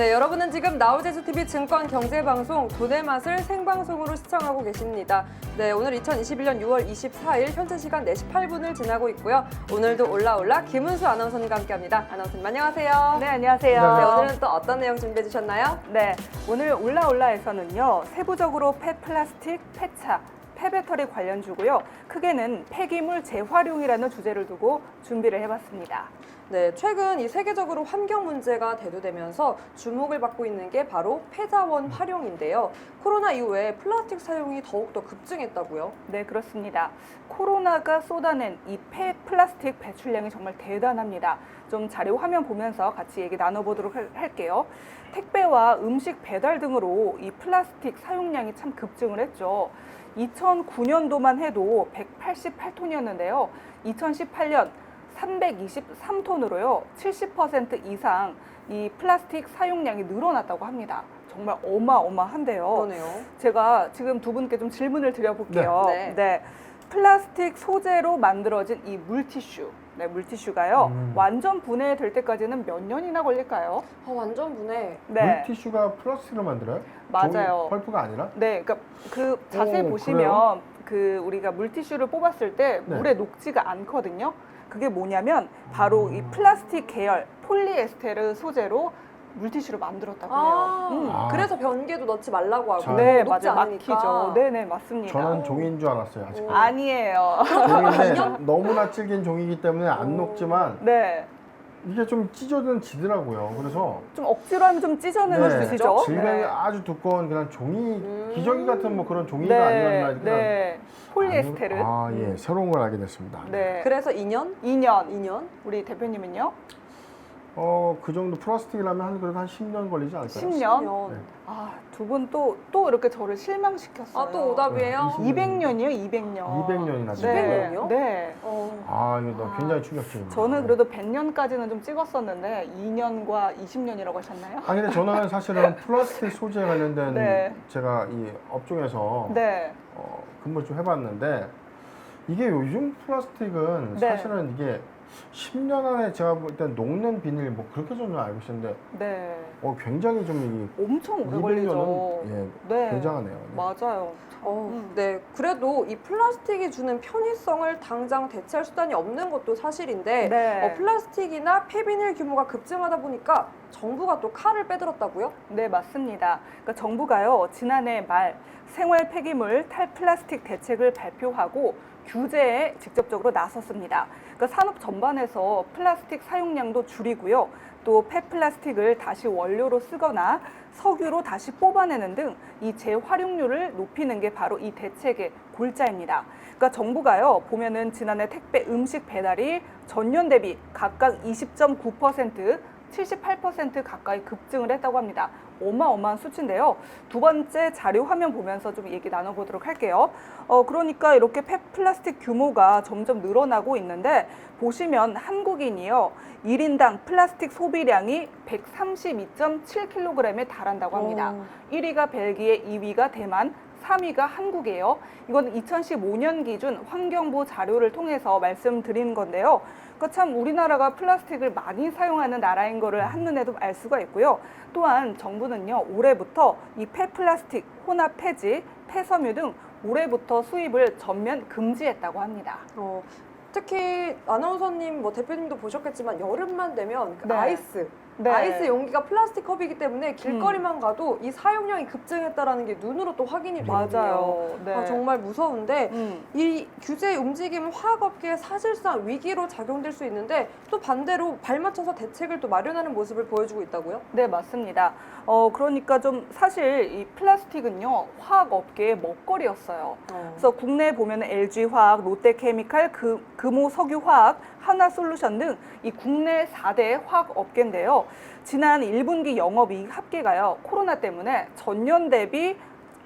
네, 여러분은 지금 나우제주TV 증권 경제 방송 돈의 맛을 생방송으로 시청하고 계십니다. 네, 오늘 2021년 6월 24일 현재 시간 4시 8분을 지나고 있고요. 오늘도 올라올라 김은수 아나운서님과 함께합니다. 아나운서님 안녕하세요. 네, 안녕하세요. 네, 오늘은 또 어떤 내용 준비해 주셨나요? 네, 오늘 올라올라에서는요, 세부적으로 폐 플라스틱, 폐차, 폐배터리 관련 주고요. 크게는 폐기물 재활용이라는 주제를 두고 준비를 해봤습니다. 네, 최근 이 세계적으로 환경 문제가 대두되면서 주목을 받고 있는 게 바로 폐자원 활용인데요. 코로나 이후에 플라스틱 사용이 더욱더 급증했다고요. 네, 그렇습니다. 코로나가 쏟아낸 이 폐 플라스틱 배출량이 정말 대단합니다. 좀 자료 화면 보면서 같이 얘기 나눠보도록 할- 할게요. 택배와 음식 배달 등으로 이 플라스틱 사용량이 참 급증을 했죠. 2009년도만 해도 188톤이었는데요. 2018년 323톤으로요. 70% 이상 이 플라스틱 사용량이 늘어났다고 합니다. 정말 어마어마한데요. 그러네요. 제가 지금 두 분께 좀 질문을 드려볼게요. 네. 네. 플라스틱 소재로 만들어진 이 물티슈. 네, 물티슈가요. 음. 완전 분해될 때까지는 몇 년이나 걸릴까요? 아, 완전 분해. 네. 물티슈가 플라스틱으로 만들어요? 맞아요. 펄프가 아니라? 네, 그러니까 그 자세히 오, 보시면 그 우리가 물티슈를 뽑았을 때 네. 물에 녹지가 않거든요. 그게 뭐냐면 바로 이 음. 플라스틱 계열 폴리에스테르 소재로 물티슈를 만들었다고 해요. 아, 음. 아. 그래서 변기도 넣지 말라고 하고. 자. 네, 녹지 맞아요. 않으니까. 막히죠. 네, 네, 맞습니다. 저는 종이인 줄 알았어요, 아직. 오. 아니에요. 종인데 너무나 질긴 종이기 때문에 안 오. 녹지만 네. 이게 좀 찢어는 지더라고요. 그래서 좀 억지로 하면 좀 찢어내는 네. 수시죠. 질감이 아주 두꺼운 그냥 종이, 음. 기저귀 같은 뭐 그런 종이가 네, 아니었나 그냥 네. 폴리에스테르. 아, 예. 새로운 걸 알게 됐습니다. 네. 그래서 2년? 2년. 2년? 우리 대표님은요? 어, 그 정도 플라스틱이라면 한 그래도 한 10년 걸리지 않을까요? 10년? 네. 아, 두 분 또, 또 이렇게 저를 실망시켰어요. 아, 또 오답이에요? 네, 200년이요, 200년. 200년이나 네. 200년이요? 네. 어. 아, 이거 아. 굉장히 충격적입니다. 저는 그래도 100년까지는 좀 찍었었는데 2년과 20년이라고 하셨나요? 아 근데 저는 사실은 플라스틱 소재 관련된 네. 제가 이 업종에서 네. 어, 근무를 좀 해봤는데 이게 요즘 플라스틱은 네. 사실은 이게 10년 안에 제가 볼 때 녹는 비닐 뭐 그렇게 저는 알고 있었는데 네. 어, 굉장히 좀 엄청 오래 걸리죠. 200년은 예, 네. 굉장하네요. 네. 맞아요. 어, 음. 네. 그래도 이 플라스틱이 주는 편의성을 당장 대체할 수단이 없는 것도 사실인데 네. 어, 플라스틱이나 폐비닐 규모가 급증하다 보니까 정부가 또 칼을 빼들었다고요? 네, 맞습니다. 그러니까 정부가요, 지난해 말 생활 폐기물 탈 플라스틱 대책을 발표하고 규제에 직접적으로 나섰습니다. 그러니까 산업 전반에서 플라스틱 사용량도 줄이고요. 또 폐플라스틱을 다시 원료로 쓰거나 석유로 다시 뽑아내는 등 이 재활용률을 높이는 게 바로 이 대책의 골자입니다. 그러니까 정부가요 보면은 지난해 택배 음식 배달이 전년 대비 각각 20.9%, 78% 가까이 급증을 했다고 합니다. 어마어마한 수치인데요. 두 번째 자료 화면 보면서 좀 얘기 나눠보도록 할게요. 어, 그러니까 이렇게 폐플라스틱 규모가 점점 늘어나고 있는데 보시면 한국인이요. 1인당 플라스틱 소비량이 132.7kg에 달한다고 합니다. 어, 1위가 벨기에, 2위가 대만, 3위가 한국이에요. 이건 2015년 기준 환경부 자료를 통해서 말씀드리는 건데요. 그러니까 참 우리나라가 플라스틱을 많이 사용하는 나라인 거를 한눈에도 알 수가 있고요. 또한 정부는요, 올해부터 이 폐플라스틱, 혼합 폐지, 폐섬유 등 올해부터 수입을 전면 금지했다고 합니다. 어, 특히 아나운서님, 뭐 대표님도 보셨겠지만 여름만 되면 그 네. 아이스, 네. 아이스 용기가 플라스틱 컵이기 때문에 길거리만 가도 이 사용량이 급증했다라는 게 눈으로 또 확인이. 맞아요. 네. 아, 정말 무서운데 음. 이 규제 움직임은 화학업계에 사실상 위기로 작용될 수 있는데 또 반대로 발맞춰서 대책을 또 마련하는 모습을 보여주고 있다고요? 네, 맞습니다. 어, 그러니까 좀 사실 이 플라스틱은요, 화학 업계의 먹거리였어요. 그래서 국내에 보면 LG화학, 롯데케미칼, 그, 금호 석유 화학, 하나솔루션 등 이 국내 4대 화학 업계인데요. 지난 1분기 영업이익 합계가요. 코로나 때문에 전년 대비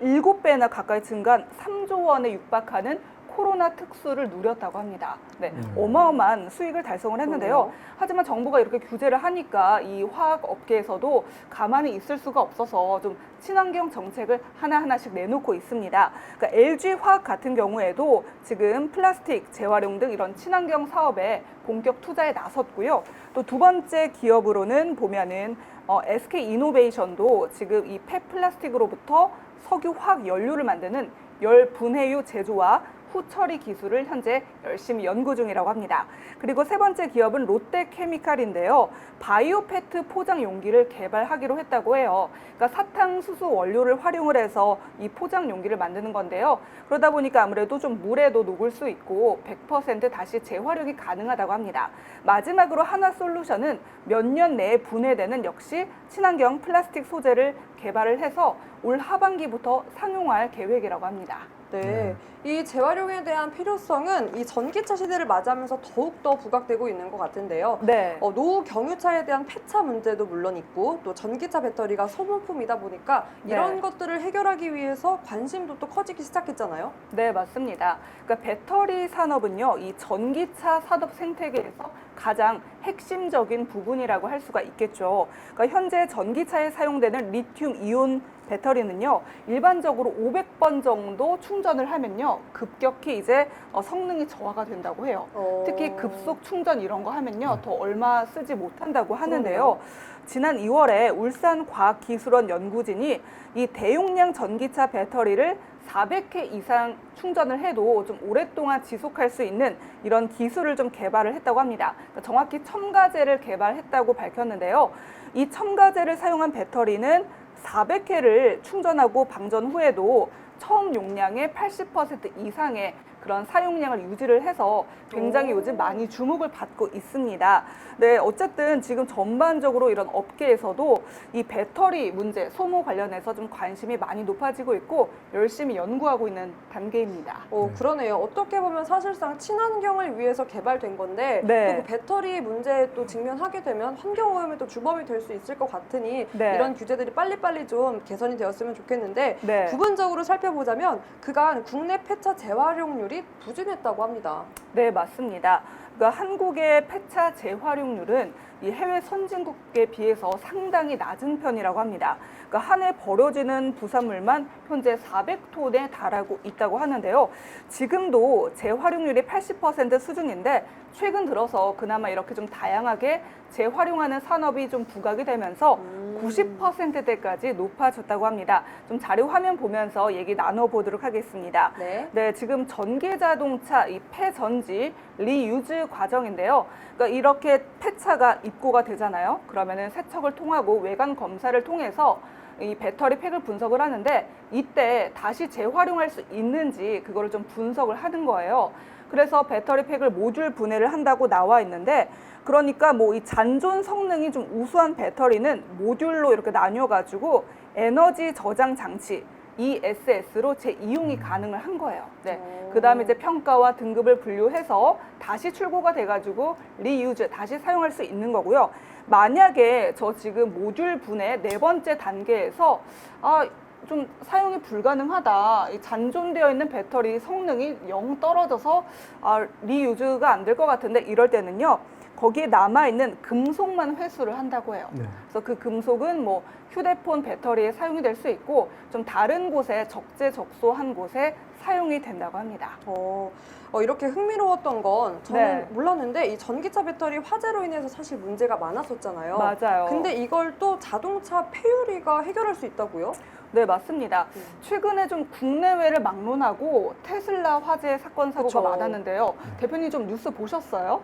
7배나 가까이 증가한 3조 원에 육박하는 코로나 특수를 누렸다고 합니다. 네, 음. 어마어마한 수익을 달성을 했는데요. 그러네요. 하지만 정부가 이렇게 규제를 하니까 이 화학 업계에서도 가만히 있을 수가 없어서 좀 친환경 정책을 하나하나씩 내놓고 있습니다. 그러니까 LG 화학 같은 경우에도 지금 플라스틱 재활용 등 이런 친환경 사업에 본격 투자에 나섰고요. 또 두 번째 기업으로는 보면은 어, SK 이노베이션도 지금 이 폐플라스틱으로부터 석유 화학 연료를 만드는 열 분해유 제조와 후처리 기술을 현재 열심히 연구 중이라고 합니다. 그리고 세 번째 기업은 롯데케미칼인데요. 바이오 페트 포장 용기를 개발하기로 했다고 해요. 그러니까 사탕수수 원료를 활용을 해서 이 포장 용기를 만드는 건데요. 그러다 보니까 아무래도 좀 물에도 녹을 수 있고 100% 다시 재활용이 가능하다고 합니다. 마지막으로 하나 솔루션은 몇 년 내에 분해되는 역시 친환경 플라스틱 소재를 개발을 해서 올 하반기부터 상용할 계획이라고 합니다. 네. 이 재활용에 대한 필요성은 이 전기차 시대를 맞이하면서 더욱더 부각되고 있는 것 같은데요. 네. 어, 노후 경유차에 대한 폐차 문제도 물론 있고 또 전기차 배터리가 소모품이다 보니까 이런 네. 것들을 해결하기 위해서 관심도 또 커지기 시작했잖아요. 네, 맞습니다. 그러니까 배터리 산업은요, 이 전기차 산업 생태계에서 가장 핵심적인 부분이라고 할 수가 있겠죠. 그러니까 현재 전기차에 사용되는 리튬 이온 배터리는요, 일반적으로 500번 정도 충전을 하면요, 급격히 이제 어, 성능이 저하가 된다고 해요. 특히 급속 충전 이런 거 하면요, 더 얼마 쓰지 못한다고 하는데요. 지난 2월에 울산과학기술원 연구진이 이 대용량 전기차 배터리를 400회 이상 충전을 해도 좀 오랫동안 지속할 수 있는 이런 기술을 좀 개발을 했다고 합니다. 그러니까 정확히 첨가제를 개발했다고 밝혔는데요. 이 첨가제를 사용한 배터리는 400회를 충전하고 방전 후에도 처음 용량의 80% 이상의 그런 사용량을 유지를 해서 굉장히 오. 요즘 많이 주목을 받고 있습니다. 네, 어쨌든 지금 전반적으로 이런 업계에서도 이 배터리 문제, 소모 관련해서 좀 관심이 많이 높아지고 있고 열심히 연구하고 있는 단계입니다. 어, 네. 그러네요. 어떻게 보면 사실상 친환경을 위해서 개발된 건데 네. 또그 배터리 문제에 또 직면하게 되면 환경오염의 또 주범이 될 수 있을 것 같으니 네. 이런 규제들이 빨리빨리 좀 개선이 되었으면 좋겠는데 네. 부분적으로 살펴보자면 그간 국내 폐차 재활용률이 부진했다고 합니다. 네, 맞습니다. 그러니까 한국의 폐차 재활용률은 이 해외 선진국에 비해서 상당히 낮은 편이라고 합니다. 그러니까 한 해 버려지는 부산물만 현재 400톤에 달하고 있다고 하는데요. 지금도 재활용률이 80% 수준인데 최근 들어서 그나마 이렇게 좀 다양하게 재활용하는 산업이 좀 부각이 되면서 음. 90%대까지 높아졌다고 합니다. 좀 자료 화면 보면서 얘기 나눠보도록 하겠습니다. 네. 네, 지금 전기 자동차 이 폐전지 리유즈 과정인데요. 그러니까 이렇게 폐차가 입고가 되잖아요. 그러면은 세척을 통하고 외관 검사를 통해서 이 배터리 팩을 분석을 하는데 이때 다시 재활용할 수 있는지 그거를 좀 분석을 하는 거예요. 그래서 배터리 팩을 모듈 분해를 한다고 나와 있는데 그러니까 뭐 이 잔존 성능이 좀 우수한 배터리는 모듈로 이렇게 나뉘어 가지고 에너지 저장 장치 ESS로 재이용이 가능을 한 거예요. 네. 오. 그 다음에 이제 평가와 등급을 분류해서 다시 출고가 돼가지고 리유즈, 다시 사용할 수 있는 거고요. 만약에 저 지금 모듈 분해 네 번째 단계에서 아, 좀 사용이 불가능하다. 이 잔존되어 있는 배터리 성능이 영 떨어져서 아, 리유즈가 안 될 것 같은데 이럴 때는요. 거기에 남아 있는 금속만 회수를 한다고 해요. 네. 그래서 그 금속은 뭐 휴대폰 배터리에 사용이 될 수 있고 좀 다른 곳에 적재적소한 곳에 사용이 된다고 합니다. 어, 어, 이렇게 흥미로웠던 건 저는 네. 몰랐는데 이 전기차 배터리 화재로 인해서 사실 문제가 많았었잖아요. 맞아요. 근데 이걸 또 자동차 폐유리가 해결할 수 있다고요? 네 맞습니다. 음. 최근에 좀 국내외를 막론하고 테슬라 화재 사건 사고가 그쵸. 많았는데요. 대표님 좀 뉴스 보셨어요?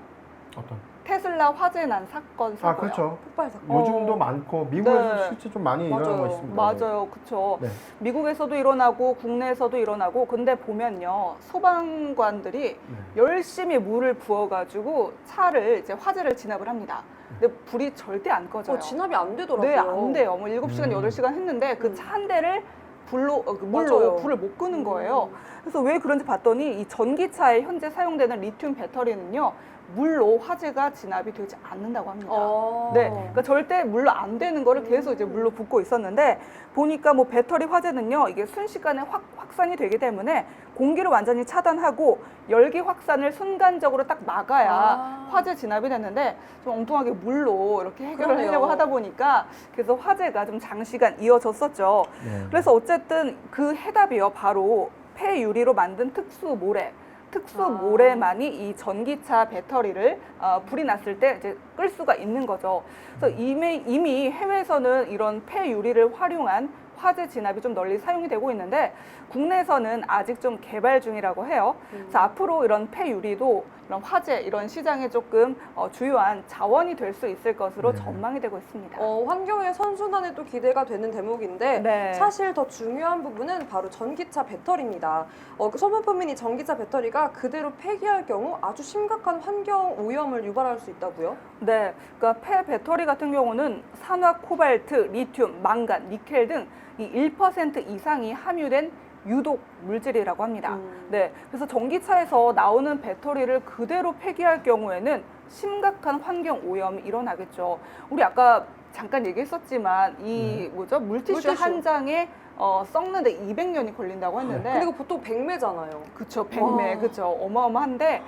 어떤? 테슬라 화재 난 사건 아 사고요. 그렇죠. 폭발 사건. 요즘도 어. 많고 미국에서 네. 실제 좀 많이 맞아요. 일어나고 있습니다. 맞아요, 그렇죠. 네. 미국에서도 일어나고 국내에서도 일어나고 근데 보면요 소방관들이 네. 열심히 물을 부어가지고 차를 이제 화재를 진압을 합니다. 근데 불이 절대 안 꺼져요. 어, 진압이 안 되더라고요. 네, 안 돼요. 뭐 7시간, 음. 8시간 했는데 그 음. 차한 대를 불로, 어, 그 물로 맞아요. 불을 못 끄는 거예요. 음. 그래서 왜 그런지 봤더니 이 전기차에 현재 사용되는 리튬 배터리는요, 물로 화재가 진압이 되지 않는다고 합니다. 어. 네, 그러니까 절대 물로 안 되는 거를 계속 이제 물로 붓고 있었는데 보니까 뭐 배터리 화재는요 이게 순식간에 확 확산이 되기 때문에 공기를 완전히 차단하고 열기 확산을 순간적으로 딱 막아야 아. 화재 진압이 됐는데 좀 엉뚱하게 물로 이렇게 해결을 그러네요. 하려고 하다 보니까 그래서 화재가 좀 장시간 이어졌었죠. 네. 그래서 어쨌든 그 해답이요 바로 폐 유리로 만든 특수 모래 특수 아. 모래만이 이 전기차 배터리를 어, 불이 났을 때 이제 끌 수가 있는 거죠. 그래서 이미, 이미 해외에서는 이런 폐유리를 활용한 화재 진압이 좀 널리 사용이 되고 있는데 국내에서는 아직 좀 개발 중이라고 해요. 그래서 앞으로 이런 폐유리도 이런 화재 이런 시장에 조금 어, 주요한 자원이 될 수 있을 것으로 네. 전망이 되고 있습니다. 어, 환경의 선순환에 또 기대가 되는 대목인데 네. 사실 더 중요한 부분은 바로 전기차 배터리입니다. 어, 그 소모품인 이 전기차 배터리가 그대로 폐기할 경우 아주 심각한 환경 오염을 유발할 수 있다고요? 네, 그러니까 폐 배터리 같은 경우는 산화 코발트, 리튬, 망간, 니켈 등 이 1% 이상이 함유된 유독 물질이라고 합니다. 음. 네, 그래서 전기차에서 나오는 배터리를 그대로 폐기할 경우에는 심각한 환경 오염이 일어나겠죠. 우리 아까 잠깐 얘기했었지만 이 뭐죠 물티슈, 물티슈. 한 장에 어, 썩는데 200년이 걸린다고 했는데 그리고 보통 백매잖아요. 그쵸, 백매, 와. 그쵸. 어마어마한데,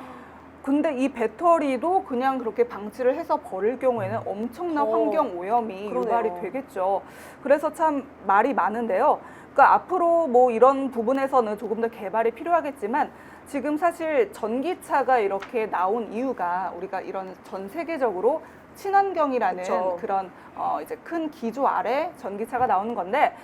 근데 이 배터리도 그냥 그렇게 방치를 해서 버릴 경우에는 엄청난 어, 환경 오염이 그러네요. 유발이 되겠죠. 그래서 참 말이 많은데요. 그러니까 앞으로 뭐 이런 부분에서는 조금 더 개발이 필요하겠지만 지금 사실 전기차가 이렇게 나온 이유가 우리가 이런 전 세계적으로 친환경이라는 그쵸. 그런 어 이제 큰 기조 아래 전기차가 나오는 건데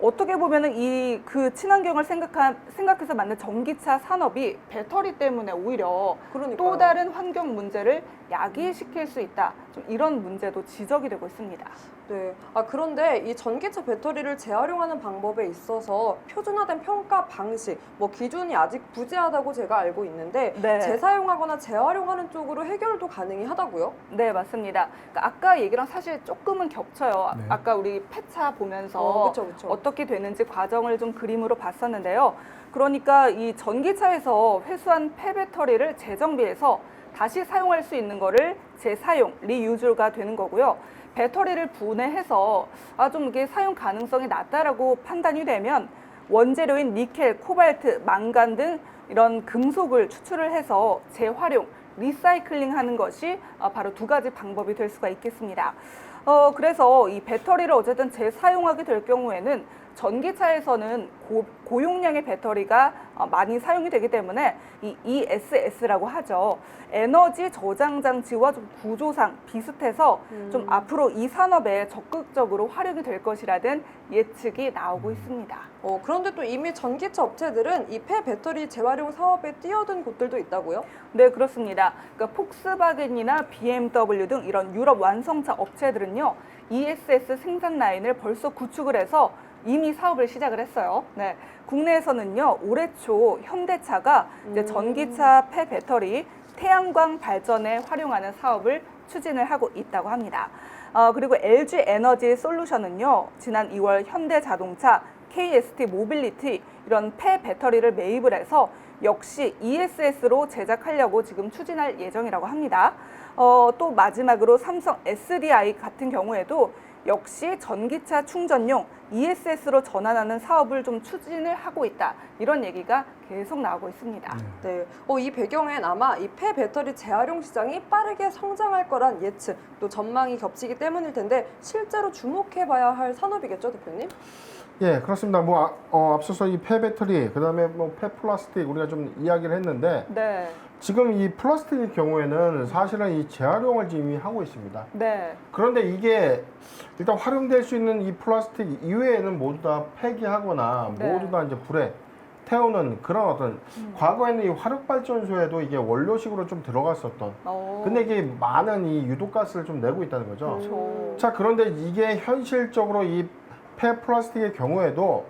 어떻게 보면은 이 그 친환경을 생각한 생각해서 만든 전기차 산업이 배터리 때문에 오히려 그러니까 또 다른 환경 문제를 야기시킬 수 있다. 좀 이런 문제도 지적이 되고 있습니다. 네. 아 그런데 이 전기차 배터리를 재활용하는 방법에 있어서 표준화된 평가 방식, 뭐 기준이 아직 부재하다고 제가 알고 있는데 네. 재사용하거나 재활용하는 쪽으로 해결도 가능이 하다고요? 네, 맞습니다. 그러니까 아까 얘기랑 사실 조금은 겹쳐요. 네. 아까 우리 폐차 보면서 어, 그렇죠, 그렇죠. 어떻게 되는지 과정을 좀 그림으로 봤었는데요. 그러니까 이 전기차에서 회수한 폐배터리를 재정비해서 다시 사용할 수 있는 거를 재사용, 리유즈가 되는 거고요. 배터리를 분해해서 아, 좀 이게 사용 가능성이 낮다라고 판단이 되면 원재료인 니켈, 코발트, 망간 등 이런 금속을 추출을 해서 재활용, 리사이클링 하는 것이 어, 바로 두 가지 방법이 될 수가 있겠습니다. 어, 그래서 이 배터리를 어쨌든 재사용하게 될 경우에는 전기차에서는 고, 고용량의 배터리가 어, 많이 사용이 되기 때문에 이 ESS라고 하죠. 에너지 저장 장치와 좀 구조상 비슷해서 좀 음. 앞으로 이 산업에 적극적으로 활용이 될 것이라는 예측이 나오고 있습니다. 어, 그런데 또 이미 전기차 업체들은 이 폐 배터리 재활용 사업에 뛰어든 곳들도 있다고요? 네, 그렇습니다. 그러니까 폭스바겐이나 BMW 등 이런 유럽 완성차 업체들은요, ESS 생산 라인을 벌써 구축을 해서 이미 사업을 시작을 했어요. 네. 국내에서는요, 올해 초 현대차가 이제 음. 전기차 폐 배터리 태양광 발전에 활용하는 사업을 추진을 하고 있다고 합니다. 어, 그리고 LG 에너지 솔루션은요, 지난 2월 현대 자동차, KST 모빌리티 이런 폐 배터리를 매입을 해서 역시 ESS로 제작하려고 지금 추진할 예정이라고 합니다. 어, 또 마지막으로 삼성 SDI 같은 경우에도 역시 전기차 충전용 ESS로 전환하는 사업을 좀 추진을 하고 있다. 이런 얘기가 계속 나오고 있습니다. 네. 어, 이 배경엔 아마 이 폐 배터리 재활용 시장이 빠르게 성장할 거란 예측, 또 전망이 겹치기 때문일 텐데 실제로 주목해봐야 할 산업이겠죠, 대표님? 예, 그렇습니다. 뭐 아, 어, 앞서서 이 폐 배터리, 그다음에 뭐 폐 플라스틱 우리가 좀 이야기를 했는데 네. 지금 이 플라스틱의 경우에는 사실은 이 재활용을 지금 이미 하고 있습니다. 네. 그런데 이게 일단 활용될 수 있는 이 플라스틱 이외에는 모두 다 폐기하거나 네. 모두 다 이제 불에 태우는 그런 어떤 과거에는 이 화력 발전소에도 이게 원료식으로 좀 들어갔었던 어. 근데 이게 많은 이 유독가스를 좀 내고 있다는 거죠. 그렇죠. 자 그런데 이게 현실적으로 이 폐 플라스틱의 경우에도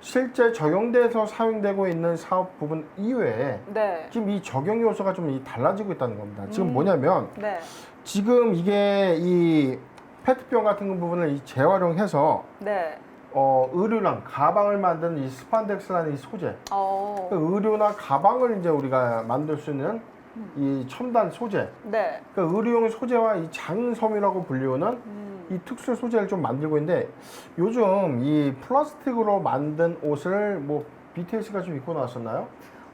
실제 적용돼서 사용되고 있는 사업 부분 이외에 네. 지금 이 적용 요소가 좀 이 달라지고 있다는 겁니다. 지금 음. 뭐냐면 네. 지금 이게 이 페트병 같은 부분을 이 재활용해서 네. 어, 의류랑 가방을 만드는 이 스판덱스라는 이 소재, 어. 그 의류나 가방을 이제 우리가 만들 수 있는 이 첨단 소재, 네. 그 의류용 소재와 이 장섬이라고 불리우는 음. 이 특수 소재를 좀 만들고 있는데 요즘 이 플라스틱으로 만든 옷을 뭐 BTS가 좀 입고 나왔었나요?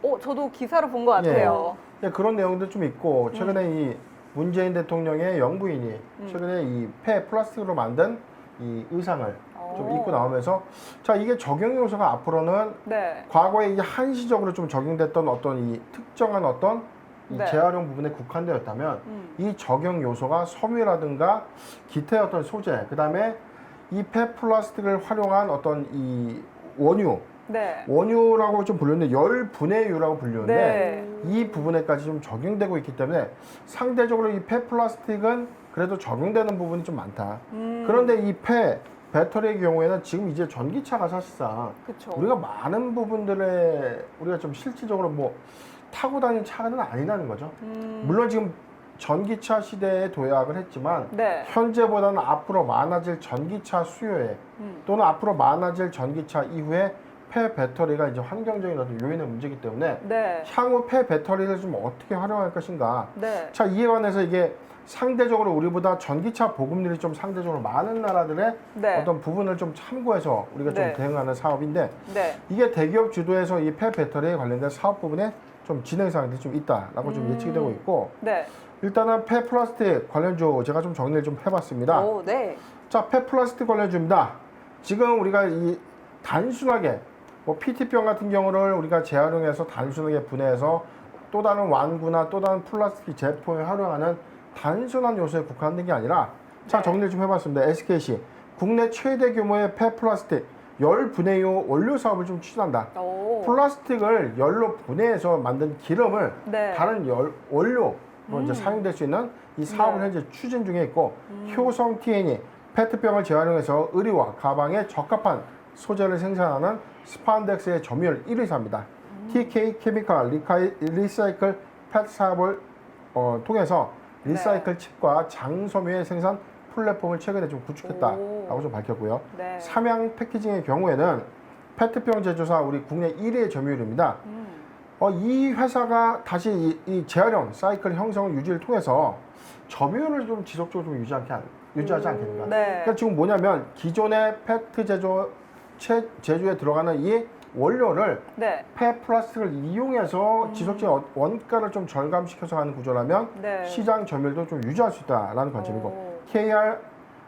어, 저도 기사로 본것 예. 같아요. 예, 그런 내용도 좀 있고 최근에 이 문재인 대통령의 영부인이 음. 최근에 이 폐 플라스틱으로 만든 이 의상을 좀 오. 있고 나오면서 자 이게 적용 요소가 앞으로는 네. 과거에 이게 한시적으로 좀 적용됐던 어떤 이 특정한 어떤 이 네. 재활용 부분에 국한되었다면 음. 이 적용 요소가 섬유라든가 기타의 어떤 소재, 그 다음에 이 폐 플라스틱을 활용한 어떤 이 원유, 네. 원유라고 좀 불리는데 열 분해유라고 불리는데 네. 이 부분에까지 좀 적용되고 있기 때문에 상대적으로 이 폐 플라스틱은 그래도 적용되는 부분이 좀 많다. 음. 그런데 이 폐 배터리의 경우에는 지금 이제 전기차가 사실상 그쵸. 우리가 많은 부분들에 우리가 좀 실질적으로 뭐 타고 다니는 차는 아니라는 거죠. 음. 물론 지금 전기차 시대에 도약을 했지만 네. 현재보다는 앞으로 많아질 전기차 수요에 음. 또는 앞으로 많아질 전기차 이후에 폐 배터리가 이제 환경적인 어떤 요인의 문제이기 때문에 네. 향후 폐 배터리를 좀 어떻게 활용할 것인가. 네. 자 이에 관해서 이게 상대적으로 우리보다 전기차 보급률이 좀 상대적으로 많은 나라들의 네. 어떤 부분을 좀 참고해서 우리가 좀 네. 대응하는 사업인데 네. 이게 대기업 주도에서 이 폐 배터리에 관련된 사업 부분에 좀 진행 사항들이 좀 있다라고 좀 음. 예측이 되고 있고 네. 일단은 폐 플라스틱 관련주 제가 좀 정리를 좀 해봤습니다. 오, 네. 자, 폐 플라스틱 관련주입니다. 지금 우리가 이 단순하게 뭐 PT병 같은 경우를 우리가 재활용해서 단순하게 분해해서 또 다른 완구나 또 다른 플라스틱 제품에 활용하는 단순한 요소에 국한된 게 아니라 자 네. 정리를 좀 해봤습니다. SKC 국내 최대 규모의 폐 플라스틱 열 분해유 원료 사업을 좀 추진한다. 오. 플라스틱을 열로 분해해서 만든 기름을 네. 다른 열, 원료로 음. 이제 사용될 수 있는 이 사업을 네. 현재 추진 중에 있고 음. 효성 TN이 페트병을 재활용해서 의류와 가방에 적합한 소재를 생산하는 스판덱스의 점유율 1위사입니다. 음. TK 케미칼 리카이, 리사이클 펫 사업을 어, 통해서 네. 리사이클 칩과 장섬유의 생산 플랫폼을 최근에 좀 구축했다라고 오. 좀 밝혔고요. 네. 삼양 패키징의 경우에는 페트병 제조사 우리 국내 1위의 점유율입니다. 음. 어, 이 회사가 다시 이, 이 재활용 사이클 형성 유지를 통해서 점유율을 좀 지속적으로 좀 유지하지, 않, 유지하지 않겠는가. 네. 그러니까 지금 뭐냐면 기존의 페트 제조 채, 제조에 들어가는 이 원료를 네. 폐 플라스틱을 이용해서 지속적인 원- 원가를 좀 절감시켜서 가는 구조라면 음. 네. 시장 점유율도 좀 유지할 수 있다라는 관점이고 오. KR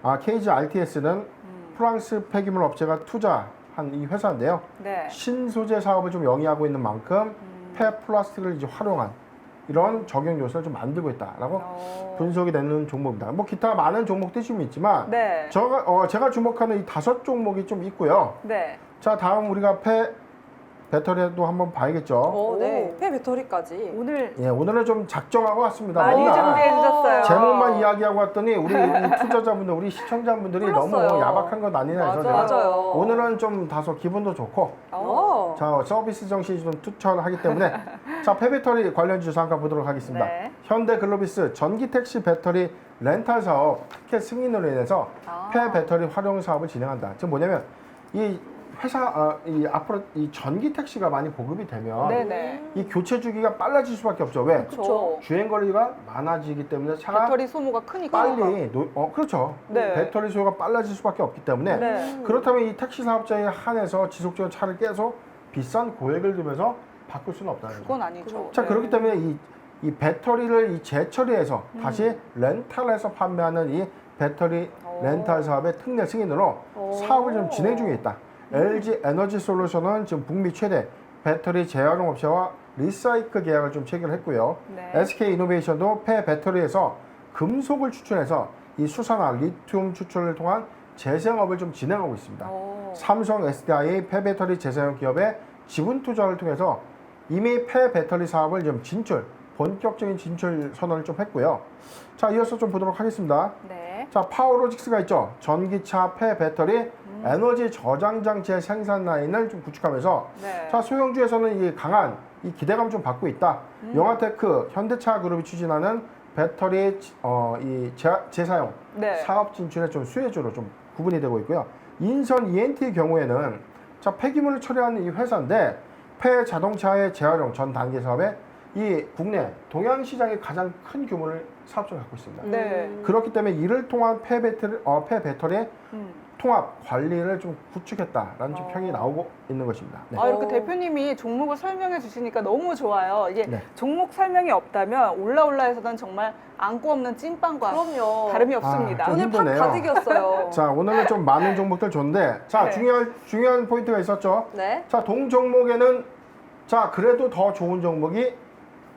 아 KG RTS는 음. 프랑스 폐기물 업체가 투자한 이 회사인데요. 네. 신소재 사업을 좀 영위하고 있는 만큼 음. 폐 플라스틱을 이제 활용한 이런 적용 요소를 좀 만들고 있다라고 오. 분석이 되는 종목입니다. 뭐 기타 많은 종목들이 좀 있지만 네. 제가 어, 제가 주목하는 이 다섯 종목이 좀 있고요. 네. 자 다음 우리가 폐 배터리도 한번 봐야겠죠. 오, 네. 오. 폐 배터리까지. 오늘 예 오늘은 좀 작정하고 왔습니다. 많이 뭔가 준비해 주셨어요. 제목만 이야기하고 왔더니 우리, 투자자분들, 우리 시청자분들이 너무 불렀어요. 야박한 건 아니나 해서 맞아요. 제가 맞아요. 오늘은 좀 다소 기분도 좋고 오. 자 서비스 정신이 좀 투철하기 때문에 자 폐배터리 관련주 잠깐 보도록 하겠습니다. 네. 현대글로비스 전기 택시 배터리 렌탈 사업 티켓 승인으로 인해서 아. 폐 배터리 활용 사업을 진행한다. 지금 뭐냐면 이 회사 어, 이 앞으로 이 전기 택시가 많이 보급이 되면 네네. 이 교체 주기가 빨라질 수밖에 없죠. 왜? 그렇죠. 주행 거리가 많아지기 때문에 차가 배터리 소모가 크니까. 빨리 노, 어 그렇죠. 네. 배터리 소요가 빨라질 수밖에 없기 때문에 네. 그렇다면 이 택시 사업자에 한해서 지속적으로 차를 계속 비싼 고액을 들면서 바꿀 수는 없다는 거죠. 그건 아니죠. 자 네. 그렇기 때문에 이, 이 배터리를 이 재처리해서 음. 다시 렌탈해서 판매하는 이 배터리 오. 렌탈 사업의 특례 승인으로 오. 사업을 좀 진행 중에 있다. 음. LG 에너지 솔루션은 지금 북미 최대 배터리 재활용 업체와 리사이클 계약을 좀 체결했고요. 네. SK 이노베이션도 폐 배터리에서 금속을 추출해서 이 수산화 리튬 추출을 통한 재생업을 좀 진행하고 있습니다. 오. 삼성 SDI 폐 배터리 재사용 기업의 지분 투자를 통해서 이미 폐 배터리 사업을 좀 진출, 본격적인 진출 선언을 좀 했고요. 자, 이어서 좀 보도록 하겠습니다. 네. 자, 파워로직스가 있죠. 전기차 폐 배터리 에너지 저장 장치의 생산 라인을 좀 구축하면서 네. 자, 소형주에서는 이 강한 이 기대감 좀 받고 있다. 음. 영화테크, 현대차 그룹이 추진하는 배터리 어, 이 재, 재사용 네. 사업 진출의 좀 수혜주로 좀 구분이 되고 있고요. 인선 ENT의 경우에는 자 폐기물을 처리하는 이 회사인데 폐 자동차의 재활용 전 단계 사업에 이 국내 동양 시장의 가장 큰 규모를 사업적으로 갖고 있습니다. 네. 음. 그렇기 때문에 이를 통한 폐 배터리 어, 폐 배터리의 음. 통합 관리를 좀 구축했다라는 좀 어. 평이 나오고 있는 것입니다. 네. 아, 이렇게 오. 대표님이 종목을 설명해 주시니까 너무 좋아요. 이게 네. 종목 설명이 없다면 올라올라에서는 정말 안고 없는 찐빵과 그럼요. 다름이 없습니다. 좀 오늘 팝 힘드네요. 가득이었어요. 자 오늘은 좀 많은 종목들 줬는데 자 네. 중요한 중요한 포인트가 있었죠. 네. 자 동 종목에는 자 그래도 더 좋은 종목이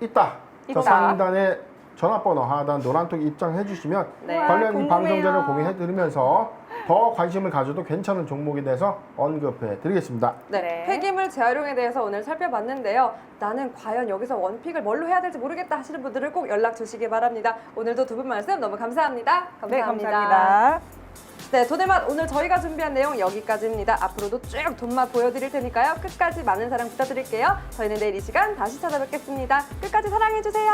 있다. 있다. 자 상단에 전화번호 하단 노란톡 입장해 주시면 네. 관련 이 궁금해요. 방송 자료 공유해 드리면서 더 관심을 가져도 괜찮은 종목에 대해서 언급해 드리겠습니다. 네, 네. 폐기물 재활용에 대해서 오늘 살펴봤는데요. 나는 과연 여기서 원픽을 뭘로 해야 될지 모르겠다 하시는 분들은 꼭 연락 주시기 바랍니다. 오늘도 두 분 말씀 너무 감사합니다. 네, 감사합니다. 감사합니다. 네, 돈의 맛 오늘 저희가 준비한 내용 여기까지입니다. 앞으로도 쭉 돈맛 보여드릴 테니까요. 끝까지 많은 사랑 부탁드릴게요. 저희는 내일 이 시간 다시 찾아뵙겠습니다. 끝까지 사랑해주세요.